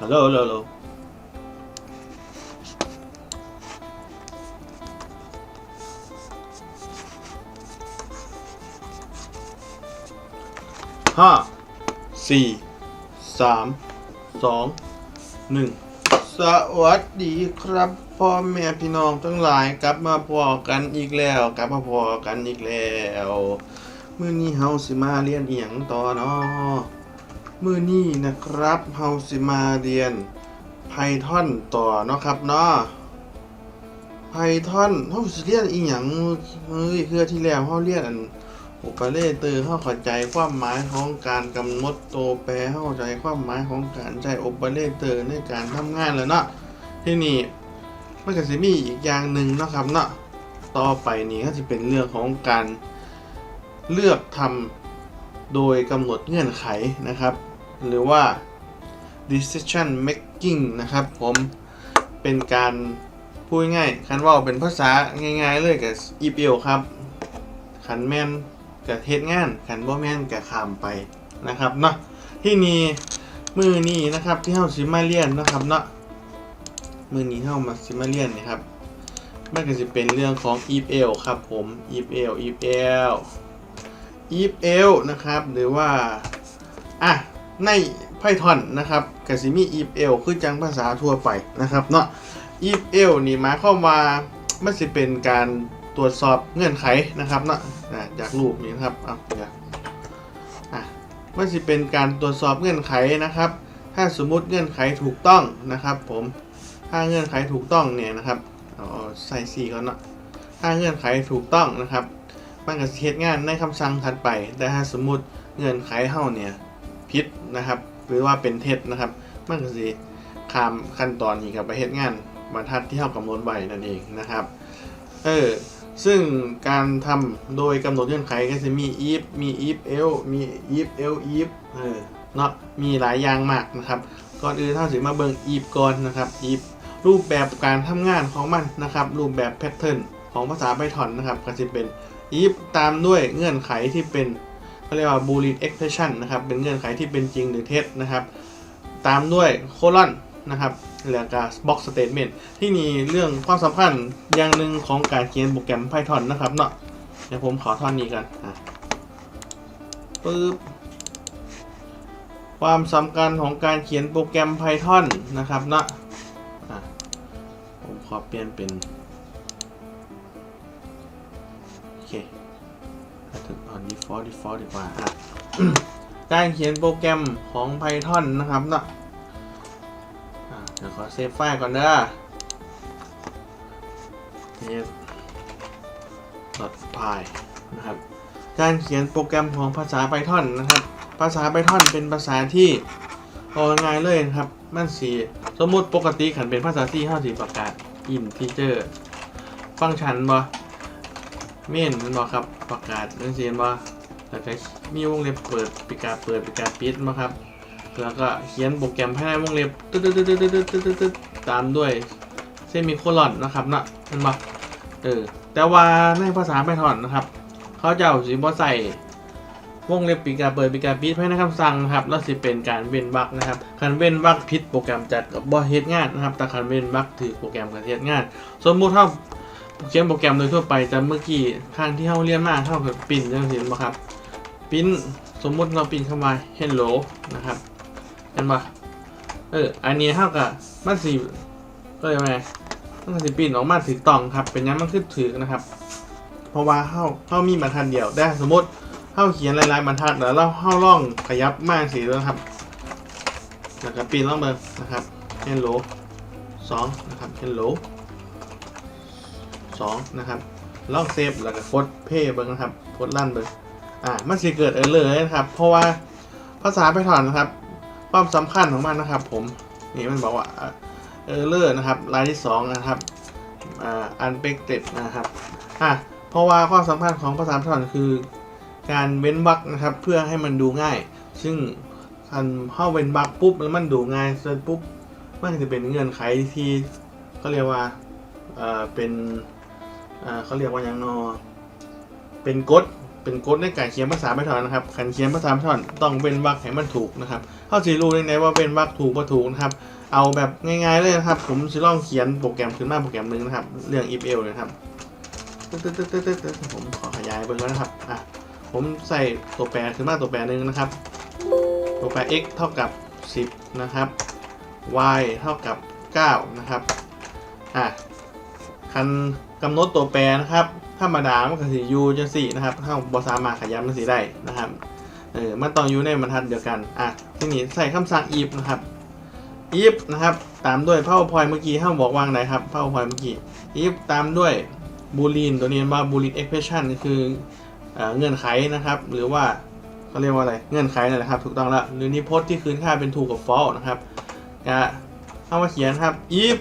ฮัลโหลฮัลโหลห้าสี่สามสองหนึ่งสวัสดีครับ พ่อแม่พี่น้องทั้งหลายกลับมาพอกันอีกแล้วกลับมาพอกันอีกแล้ว มื้อนี้เฮาสิมาเรียนอียงต่อเนาะ มื้อนี้นะครับเฮาสิมาเรียน Python ต่อเนาะครับเนาะ Python เฮาสิเรียนอีหยังเฮ้ยคือที่แล้วเฮาเรียนอันโอเปเรเตอร์เฮาเข้าใจความหมายของการกำหนดตัวแปรเข้าใจความหมายของการใช้โอเปเรเตอร์ในการทำงานแล้วเนาะที่นี้มันก็สิมีอีกอย่างหนึ่งเนาะครับเนาะต่อไปนี้ก็จะเป็นเรื่องของการเลือกทำโดยกำหนดเงื่อนไขนะครับ หรือว่า decision making นะครับผมเป็นการพูดง่ายๆคันว่าเป็นภาษาง่ายๆเลยกับ if else ครับขันแม่นกับเทศงานขันบ่แม่นกับขามไปนะครับเนาะที่นี่มือนี้นะครับที่เฮาสิมาเรียนนะครับเนาะมือนี้เฮามาสิมาเรียนนี่ครับมันก็จะเป็นเรื่องของ if else ครับผม if else if else if else นะครับ หรือว่า อะ ใน Python นะครับกับสิมี if else คือจังภาษาทั่วไปนะครับเนาะ if else นี่หมายความว่ามันสิเป็นการตรวจสอบเงื่อนไขนะครับเนาะอะจากรูปนี้นะครับเอาเดี๋ยวอะมันสิเป็นการตรวจสอบเงื่อนไขนะครับ ถ้าสมมุติเงื่อนไขถูกต้องนะครับผมถ้าเงื่อนไขถูกต้องเนี่ยนะครับเอาใส่สีก่อนเนาะถ้าเงื่อนไขถูกต้องนะครับ มันก็เฮ็ดงานในคำสั่งถัดไป แต่ถ้าสมมุติเงื่อนไขเฮาเนี่ย พิษนะครับ หรือว่าเป็นเท็จนะครับ มันก็สิข้ามขั้นตอนนี้กับไปเฮ็ดงานบรรทัดที่เฮากำหนดไว้นั่นเองนะครับเออซึ่งการทำโดยกำหนดเงื่อนไขก็จะมี if มี if else มี if else if เออเนาะมีหลายอย่างมากนะครับ ก่อนอื่นถ้าสิมาเบิ่ง if ก่อนนะครับ if รูปแบบการทำงานของมันนะครับ รูปแบบ pattern ของภาษา Python นะครับก็จะเป็น if ตามด้วยเงื่อนไขที่เป็น เขาเรียกว่า boolean expression นะครับ เป็นเงื่อนไขที่เป็นจริงหรือเท็จนะครับ ตามด้วยโคลอนนะครับแล้วก็ box statement ที่มีเรื่องความสำคัญอย่างหนึ่งของการเขียนโปรแกรม Python นะครับเนาะเดี๋ยวผมขอท่อนนี้กันอะปึ๊บความสำคัญของการเขียนโปรแกรม Python นะครับเนาะอะผมขอเปลี่ยนเป็น ถึงตอน default default ดีกว่าอะการเขียนโปรแกรมของ Python นะครับเนาะเดี๋ยวขอเซฟไฟล์ก่อนเด้อ tab py นะครับ การเขียนโปรแกรมของภาษา Python นะครับ ภาษา Python เป็นภาษาที่เอาง่ายเลยนะครับ มันสีสมมุติปกติขันเป็นภาษาที่ห้าสีประกาศ integer ฟังก์ชันบ่ เมนมันบอกครับประกาศนั่นเสียนว่าแต่วก็มีวงเล็บเปิดปิกาเปิดปิกาปิดมาครับ แล้วก็เขียนโปรแกรมภายในวงเล็บตึ๊ดตึ๊ดตึ๊ดตึ๊ดตึ๊ดตึ๊ดตามด้วยเส้นมีโคลอนนะครับนะมันบอกเออแต่ว่าในภาษาไพทอนนะครับ เขาจะเอาสีบอใส่วงเล็บปีกาเปิดปีกาปิดให้นะครับสั่งนะครับแล้วสิเป็นการเว้นวรกนะครับขันเว้นวรกพิษโปรแกรมจัดกับอเฮดงานนะครับแต่ขันเว้นวักถือโปรแกรมกับเฮ็ดงาน สมมุติถ้า เขียนโปรแกรมโดยทั่วไปแต่เมื่อกี้ทางที่เราเรียนมากเท่ากับปิ้นจังสิบ่ครับปิ้นสมมุติเราปิ้นเข้ามา hello นะครับเห็นปะเอออันนี้เท่ากับมันสีก็ยังไงมันสิปิ้นออกมาถือตองครับเป็นยังมันขึ้นถือนะครับ เพราะว่าเข้าเข้ามีบรรทัดเดียวได้สมมติเข้าเขียนลายๆบรรทัดแล้วเราเข้าล่องขยับมากสีด้วครับแล้วก็ปิ้นล่องเบอร์นะครับ hello สองนะครับ hello สองนะครับลองเซฟแล้วก็กดเพย์เบิ้งนะครับกดลั่นเบิ้งอ่ามันสิเกิดเออร์เลยนะครับ เพราะว่าภาษาไปถอนนะครับ ความสำคัญของมันนะครับ ผมนี่มันบอกว่าเออร์เลอร์นะครับรายที่สองนะครับอ่าอันเ c กเต็ดนะครับอะเพราะว่าความสำคัญของภาษาไปถอนคือ การเว้นวรรคนะครับ เพื่อให้มันดูง่าย ซึ่งคันเข้าเว้นวรรคปุ๊บแล้วมันดูง่ายเสร็จปุ๊บมันจะเป็นเงื่อนไขที่เขาเรียกว่าเอ่อเป็น อ่าเขาเรียกว่าอย่างนอ เป็นกฎเป็นกฎในการเขียนภาษา Python นะครับการเขียนภาษา Python ต้องเป็นวรรคให้มันถูกนะครับเข้าสิรู้ได้ไงว่าเป็นวรรคถูกบ่ถูกนะครับ เอาแบบง่ายๆเลยนะครับ ผมจะลองเขียนโปรแกรมขึ้นมาโปรแกรมหนึ่งนะครับ เรื่อง if else นะครับตึ๊ดตึ๊ดตึ๊ดตึ๊ดตึ๊ดผมขอขยายเบิ่งนะครับอะผมใส่ตัวแปรขึ้นมาตัวแปรหนึ่งนะครับ ตัวแปร x เท่ากับ 10 นะครับ y เท่ากับ 9 นะครับ อะ คันกำหนดตัวแปรนะครับธรรมดามันก็สิยูจังสี่นะครับถ้าบ่สามารถขยับมันสิได้นะครับเออมันต้องอยู่ในบรรทัดเดียวกันอะทีนี้ใส่คำสั่ง if นะครับ if นะครับตามด้วย powerpoint เมื่อกี้ห้ามบอกวางไหนครับ powerpoint เมื่อกี้ if ตามด้วย boolean ตัวนี้ว่า boolean expression ก็คือเอเงื่อนไขนะครับ หรือว่าเขาเรียกว่าอะไรเงื่อนไขนั่นแหละครับถูกต้องแล้วหรือนิพจน์ที่คืนค่าเป็น true กับ false นะครับจะเอามาเขียนครับ if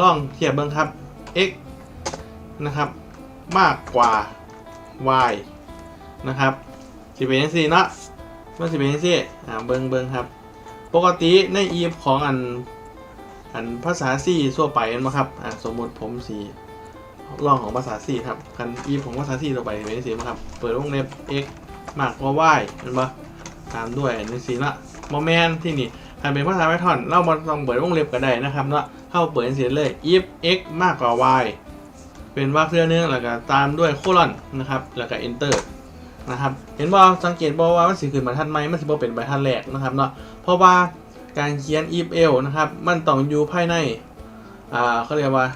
ลองเทียบเบิ่งครับ x นะครับมากกว่า y นะครับสิเป็นยังสี่เนาะมันสิเป็นยังสี่อ่าเบิงเบิงครับ ปกติใน if ของอันอันภาษา C ทั่วไปนะครัอ่าสมมติผมสี่ลองของภาษา C ครับคัน if ของภาษา C ทั่วไปเป็นสีครับเปิดวงเล็บ x มากกว่า y เห็นปะตามด้วยอันนี้สีละโมเมนที่นี่คันเป็นภาษา Python เรามาลองเปิดวงเล็บก็ได้นะครับเนาะเข้าเปิดเสียเลย if x มากกว่า y เป็นว่าเครื่องนึงแล้วก็ตามด้วยโคลอนนะครับแล้วก็ enter นะครับเห็นบ่สังเกตบ่ว่ามันสิขึ้นบรรทัดไหมมันสิบ่เป็นบรรทัดแรกนะครับเนาะเพราะว่าการเขียน if else นะครับมันต้องอยู่ภายในอ่าเขาเรียกว่า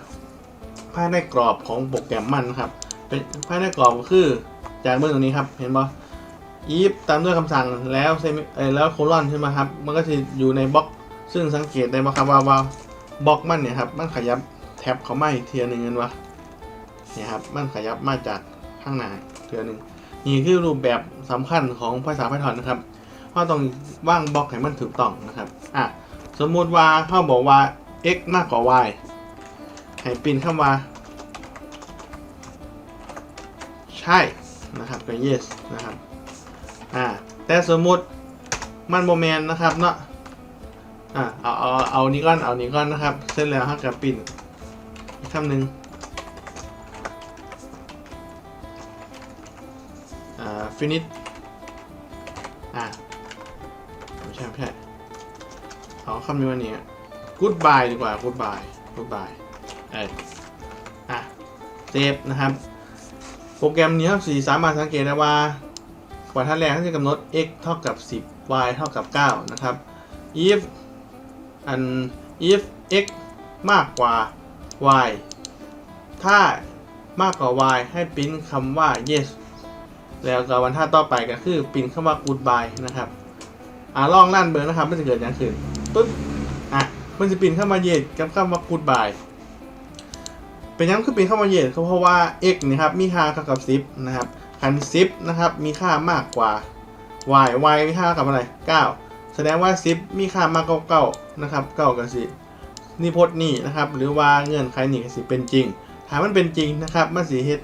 ภายในกรอบของโปรแกรมมันนะครับเป็นภายในกรอบก็คือจากเมื่อตรงนี้ครับเห็นบ่ if ตามด้วยคำสั่งแล้วเซมิแล้วโคลอนใช่ไหมครับ มันก็จะอยู่ในบล็อก ซึ่งสังเกตได้บ่ครับว่าว่าบล็อกมันเนี่ยครับ มันขยับแท็บเขาไม่เทียหนึ่งเงินวะ เนี่ยครับมันขยับมาจากข้างหน้าเทียหนึงนี่คือรูปแบบสำคัญของภาษา Python นะครับว่าต้องว่างบล็อกให้มันถูกต้องนะครับอะสมมุติว่าเขาบอกว่า x มากกว่า y ให้ปินคำว่า ใช่นะครับก็ yes นะครับอ่าแต่สมมุติมันโมแมนนะครับเนาะอ่าเอาเอาเอานี้ก่อนเอานี้ก่อนนะครับ เสร็จแล้วฮักกับปรินอีกคำหนึ่ง อ่า finish อ่าไม่ใช่ไม่ใช่เอาคำนี้วันนี้ goodbye ดีกว่า goodbye goodbye เอออะเซฟนะครับ โปรแกรมนี้ครับสีสามารถสังเกตได้ว่าบรรทัดแรกเขาจะกำหนด x เท่ากับ 10 y เท่ากับ 9 นะครับ if อัน if x มากกว่า y ถ้ามากกว่า y ให้ปริ้นคำว่า yes แล้วก็วันท่าต่อไปก็คือปริ้นคำว่า goodbye นะครับอ่าลองลั่นเบอร์นะครับไมันจะเกิดอย่างขึ้นปุ๊บอะมันจะปริ้นคำว่า yes กับคำว่า goodbye เป็นยังคือปินคำว่า yes ก็ดเพราะว่า x นี่ครับมีค่าเท่ากับ 10 นะครับคัน 10 นะครับมีค่ามากกว่า y y มีค่าเท่ากับอะไร 9 แสดงว่า 10 มีค่ามากกว่า9นะครับ9กับ10นิพจน์นี่นะครับ หรือว่าเงื่อนไขนี่สิเป็นจริงถ้ามันเป็นจริงนะครับมันสิเฮ็ด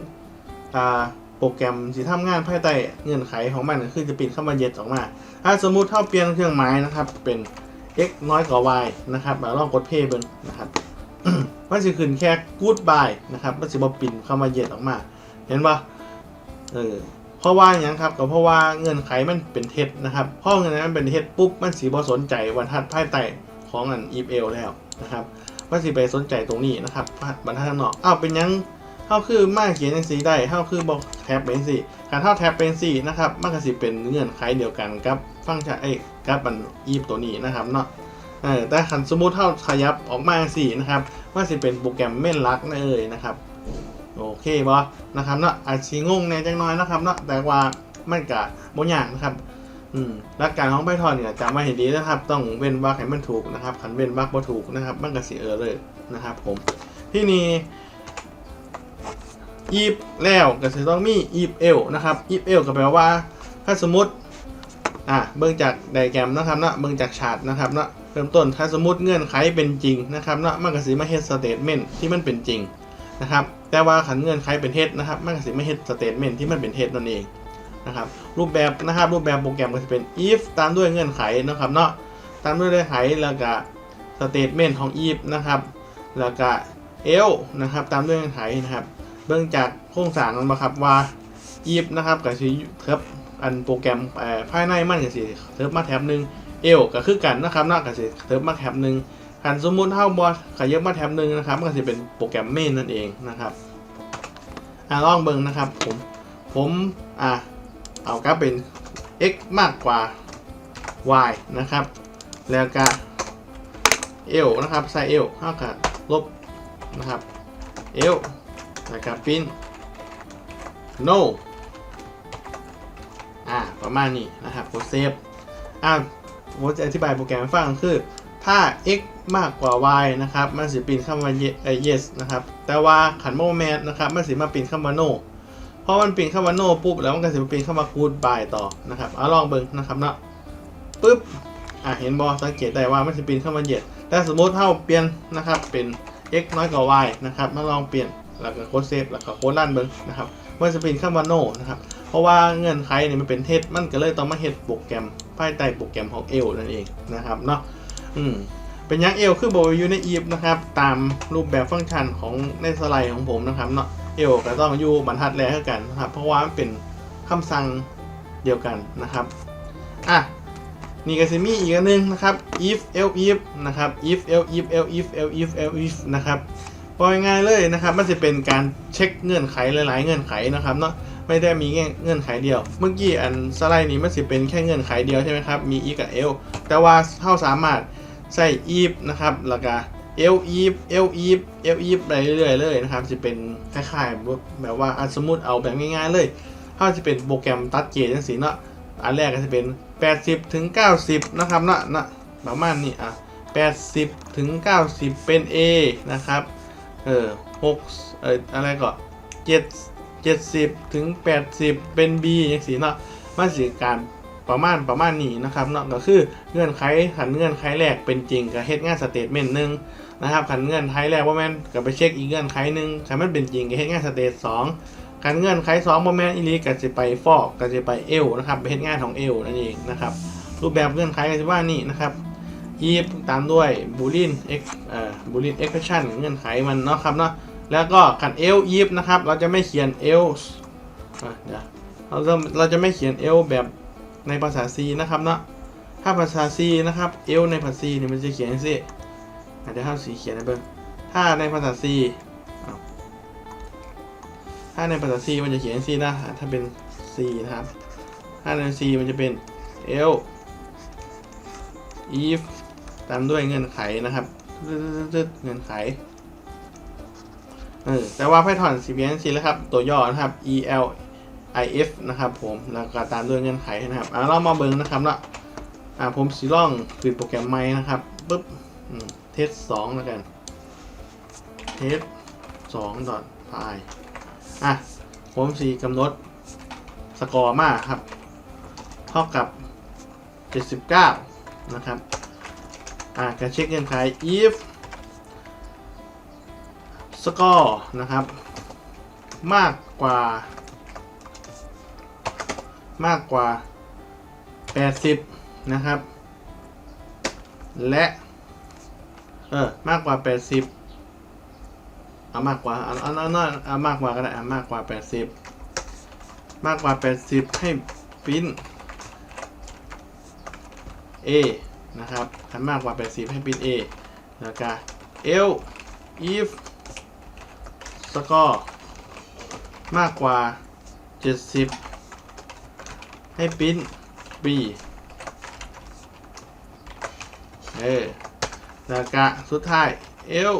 อ่า โปรแกรมสิทำงานภายใต้เงื่อนไขของมันคือจะปิดเข้ามาเย็ดออกมาถ้าสมมุติเท่าเปลี่ยนเครื่องหมายนะครับ เป็น x น้อยกว่า y นะครับแล้วลองกดเพย์เบิ่งนะครับมันจะขึ้นแค่ goodbye นะครับมันจะบอปิ่นเข้ามาเย็ดออกมา เห็นปะเออเพราะว่าอย่างครับก็เพราะว่าเงื่อนไขมันเป็นเท็จนะครับเพราะเงื่อนไขมันเป็นเท็จปุ๊บมันสีบอสนใจบรรทัดภายใต้ของอัน if แล้วนะครับมันสิไปสนใจตรงนี้นะครับบรรทัดข้างนอกอ้าวเป็นยัง เท่าคือมาเขียนเป็นสีได้เท่าคือบอกแท็บเป็นสีการเท่าแท็บเป็นสีนะครับมันก็สิเป็นเงื่อนไขเดียวกันกับฟังก์ชันไอ้กับอันอีฟตัวนี้นะครับเนาะเออแต่คันสมมุติเท่าขยับออกมาสีนะครับมันสิเป็นโปรแกรมเม่นลักนั่นเองนะครับโอเคบอนะครับเนาะอาจสิงงในจังน้อยนะครับเนาะแต่ว่ามันกะบ่ยากนะครับอืมหลักการของ Python เนี่ยจำไว้ให้ดีนะครับ ต้องเว้นวรรคให้มันถูกนะครับคันเว้นวรรคบ่ถูกนะครับ มันก็สิเออเลยนะครับ ผมที่นี่ if แล้วก็จะต้องมี if else นะครับ if else ก็แปลว่าถ้าสมมติอะเบิ่งจากไดแกรมนะครับเนาะเบิ่งจากชาร์ตนะครับเนาะเริ่มต้นถ้าสมมติเงื่อนไขเป็นจริงนะครับเนาะมันก็สิมาเฮ็ดสเตทเมนต์ที่มันเป็นจริงนะครับแต่ว่าขันเงื่อนไขเป็นเท็จนะครับมันก็สิมาเฮ็ดสเตทเมนต์ที่มันเป็นเท็จนั่นเองนะครับรูปแบบนะครับรูปแบบโปรแกรมก็จะเป็น if ตามด้วยเงื่อนไขนะครับเนาะตามด้วยเงื่อนไขแล้วก็สเตทเมนต์ของ if นะครับแล้วก็ else นะครับตามด้วยเงื่อนไขนะครับ เบื้องจากโครงสร้างมันมาครับว่า if นะครับก็สิเทิบอันโปรแกรมภายในมันก็สิเทิบมาแท็บหนึ่ง L ก็คือกันนะครับเนาก็สิเทิบมาแท็บหนึ่งคันสมมุติเฮาบ่ขยับมาแท็บหนึ่งนะครับก็สิเป็นโปรแกรมเมนนั่นเองนะครับอะลองเบิ่งนะครับผมผมอะเอากลับเป็น x มากกว่า y นะครับ แล้วก็ l นะครับใส่ l เท่ากับลบนะครับ l แล้วก็ปิ้น no อ่าประมาณนี้นะครับกดเซฟอ่าผมจะอธิบายโปรแกรมฟังคือ ถ้า x มากกว่า y นะครับ มันสิปินคำว่า yes นะครับ แต่ว่าขันโมแมนนะครับ มันสิมาปินคำว่า no เพราะมันปินคำว่า no ปุ๊บ แล้วมันก็สิมาปินคำว่า goodbye ต่อนะครับเอาลองเบิ่งนะครับเนาะปุ๊บ อะเห็นบอสังเกตได้ว่ามันจะปลี่ยนเข้ามาเหยียดแต่สมมติเท่าเปลี่ยนนะครับ เป็น x น้อยกว่า y นะครับ มาลองเปลี่ยน แล้วก็โค้ดเซฟแล้วก็โค้ดลั่นเบิ้งนะครับเมันจะเป็นข้ามา no นะครับเพราะว่าเงื่อนไขเนี่ยมันเป็นเท็จมันก็เลยต้องมาเฮ็ดโปรแกรมภายใต้โปรแกรมของ L นั่นเองนะครับเนาะอืมเป็นยัง L คือโบอยู่ใน if นะครับ ตามรูปแบบฟังก์ชันของในสไลด์ของผมนะครับเนาะ L ก็ต้องอยู่บรรทัดแรกกันนะครับเพราะว่ามันเป็นคำสั่งเดียวกันนะครับอะนี่ก็จะมีอีกอันหนึงนะครับ if else if นะครับ if else if else if else if else if นะครับ พอง่ายเลยนะครับ มันจะเป็นการเช็คเงื่อนไขหลาย ๆ เงื่อนไขนะครับเนาะไม่ได้มีเงื่อนไขเดียว เมื่อกี้อันสไลด์นี้มันจะเป็นแค่เงื่อนไขเดียวใช่ไหมครับ มี if กับ l แต่ว่าเราสามารถใส่ if นะครับแล้วก็ else if else if else if ไปเรื่อยๆเลยนะครับจะเป็นคล้ายๆแบบว่าอันสมมติเอาแบบง่ายๆเลยถ้าจะเป็นโปรแกรมตัดเกณฑ์จังสีเนาะอันแรกก็จะเป็น 80ถึง90 นะครับเนาะนะประมาณนี้อะ80ถึง90 เป็น A นะครับ เออ6เอออะไรก็7 70ถึง80เป็น B อย่างสีเนาะมันสิการประมาณประมาณนี้นะครับเนาะก็คือเงื่อนไขขันเงื่อนไขแรกเป็นจริงกับเฮ็ดงานสเตทเมนต์หนึ่งนะครับขันเงื่อนไขแรกว่าแม่นก็ไปเช็คอีกเงื่อนไขหนึ่งขันมันเป็นจริงกับเฮ็ดงานสเตทสองการเงื่อนไขสองโมเมนอีลีก็จะไปฟอกก็จะไปเอลนะครับไปเฮ็ดงานของเอลนั่นเองนะครับรูปแบบเงื่อนไขก็จะว่านี่นะครับ if ตามด้วย boolean x เอ่อ boolean expression เงื่อนไขมันเนาะครับเนาะแล้วก็ขัน else if นะครับ เราจะไม่เขียน else อะเดี๋ยวเราจะเราจะไม่เขียน else แบบในภาษา C นะครับเนาะถ้าภาษา C นะครับ else ในภาษา C เนี่ยมันจะเขียนอย่างนี้อะเดี๋ยวให้สีเขียนให้เบิ่งถ้าในภาษา C ถ้าในภาษา C มันจะเขียน C นะถ้าเป็น C นะครับถ้าใน C มันจะเป็น L if ตามด้วยเงื่อนไขนะครับตึ๊ดๆเงื่อนไขเออแต่ว่า Python สีเขียน C แล้วครับ ตัวย่อนะครับ EL IF นะครับผม แล้วก็ตามด้วยเงื่อนไขนะครับอะเรามาเบิ่งนะครับเนาะอ่าผมสีล่องปิดโปรแกรมใหม่นะครับปึ๊บเทสสองแล้วกันเทสสองดอทไฟอะผมสีกำหนดสกอร์มาครับ เท่ากับ 79 นะครับ อะการเช็คเงื่อนไข if สกอร์นะครับ มากกว่า มากกว่า 80 นะครับ และ เออ มากกว่า 80เอามากกว่าเอาเอาเอาเอาเอามากกว่าก็ได้เอามากกว่า 80 มากกว่า 80 ให้ปิ้น A นะครับถ้ามากกว่า 80 ให้ปริ้น A แล้วก็ L if score มากกว่า 70 ให้ปิ้น B เออแล้วก็สุดท้าย L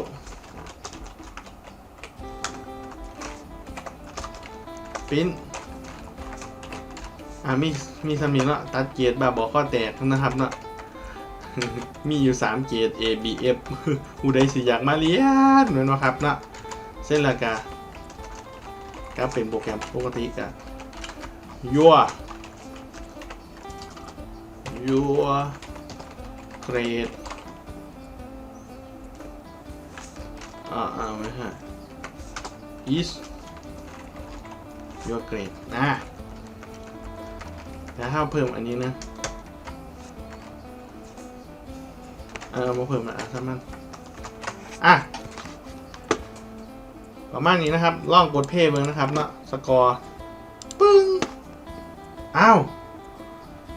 ปิ้นอ่ามีมีสำเนียงเนาะตัดเกียรแบบบอกข้อแตกนะครับเนาะ มีอยู่3เกียร A B F ผู้ใดสิอยากมาเรียนเหมือนว่าครับเนาะเส้นละกาก็เป็นโปรแกรมปกติกะยัวยัวเกรดอ่าอ่าไม่ใช่ is your grade นะแล้วถ้าเพิ่มอันนี้นะ ออมาเพิ่มนะอะถ้ามันอะประมาณนี้นะครับล่องกดเพย์เบิ่งนะครับเนาะสกอร์ปึ๊อ้าว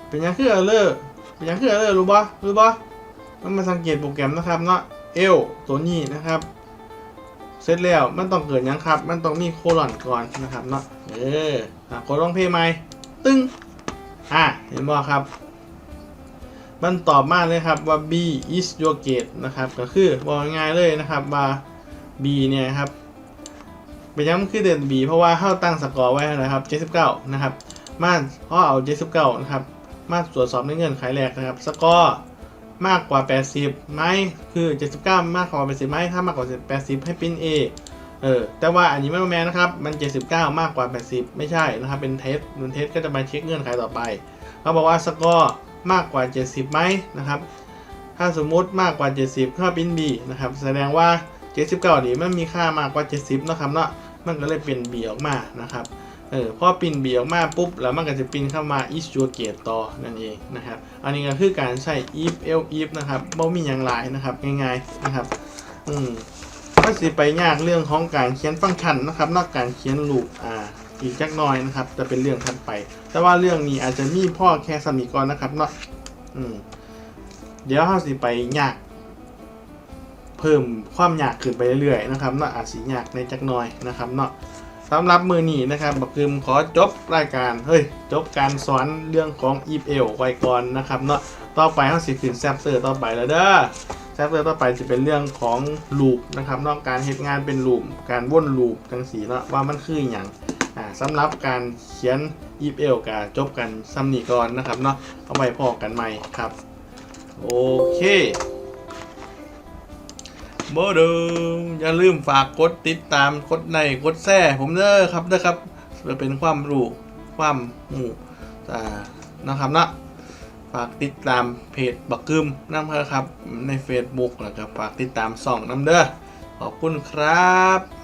เป็นยังคือเออร์เลอร์เป็นยังคือเออร์เลอร์รู้ปะรู้ปะมันมาสังเกตโปรแกรมนะครับเนาะเอลตัวนี้นะครับเสร็จแล้วมันต้องเกิดยังครับ มันต้องมีโคลอนก่อนนะครับเนาะเอออะโคลอนเพย์ไหมตึ้งอะเห็นบ่ครับ มันตอบมาเลยครับว่า B is your gate นะครับ ก็คือบอกง่ายเลยนะครับว่า B เนี่ยครับเป็นยังคือเด่น B เพราะว่าเข้าตั้งสกอร์ไว้นะครับ 79 นะครับ มาเพราะเอา 79 นะครับ มาตรวจสอบในเงื่อนไขแรกนะครับ สกอร์มากกว่า 80 ไหม คือ 79 มากกว่า 80 ไหม ถ้ามากกว่า 80 ให้ปิ้น A เออ แต่ว่าอันนี้ไม่แมนนะครับ มัน 79 มากกว่า 80 ไม่ใช่นะครับ เป็นเทสเป็นเทสก็จะมาเช็คเงื่อนไขต่อไป เขาบอกว่าสกอร์ มากกว่า 70ไหมนะครับ ถ้าสมมุติมากกว่า 70เข้าปริ้น B นะครับ แสดงว่า 79นี่มันมีค่ามากกว่า 70นะครับเนาะ มันก็เลยเป็น B ออกมานะครับ เออ พอปิน B ออกมาปุ๊บ แล้วมันก็จะปินเข้ามา is your gate ต่อนั่นเองนะครับ อันนี้ก็คือการใช้ if else if นะครับบ่มีอย่างไรนะครับ ง่ายๆนะครับ อืมก็สิไปยากเรื่องของการเขียนฟังก์ชันนะครับ นอกการเขียนลูปอ่า อีกจักหน่อยนะครับ จะเป็นเรื่องถัดไป แต่ว่าเรื่องนี้อาจจะมีพ่อแค่สนิก่อนนะครับเนาะอืมเดี๋ยวเราสิไปยากเพิ่มความยากขึ้นไปเรื่อยๆนะครับเนาะอาจสิยากในจักหน่อยนะครับเนาะสำหรับมือนี้นะครับบักคืมขอจบรายการเฮ้ยจบการสอนเรื่องของ e f l ไว้ก่อนนะครับเนาะต่อไปเขาสิขึ้นแซปเตอร์ต่อไปแล้วเด้อแซปเตอร์ต่อไปจะเป็นเรื่องของลูปนะครับเนอกการเฮ็ดงานเป็นลูปการวนลูปจังสีเนาะว่ามันคืออย่าง อ่าสำหรับการเขียน e f l กับจบกันซ้ำนี้ก่อนนะครับเนาะเอาไว้พอกันใหม่ครับ โอเคโบเดิมอย่าลืมฝากกดติดตามกดในกดแซ่ผมเด้อครับเด้อครับเพื่อเป็นความรู้ความหมู่อ่นะครับเนาะฝากติดตามเพจบักกึมน้ำเด้อครับใน Facebook แล้วก็ฝากติดตามส่องน้ำเด้อขอบคุณครับ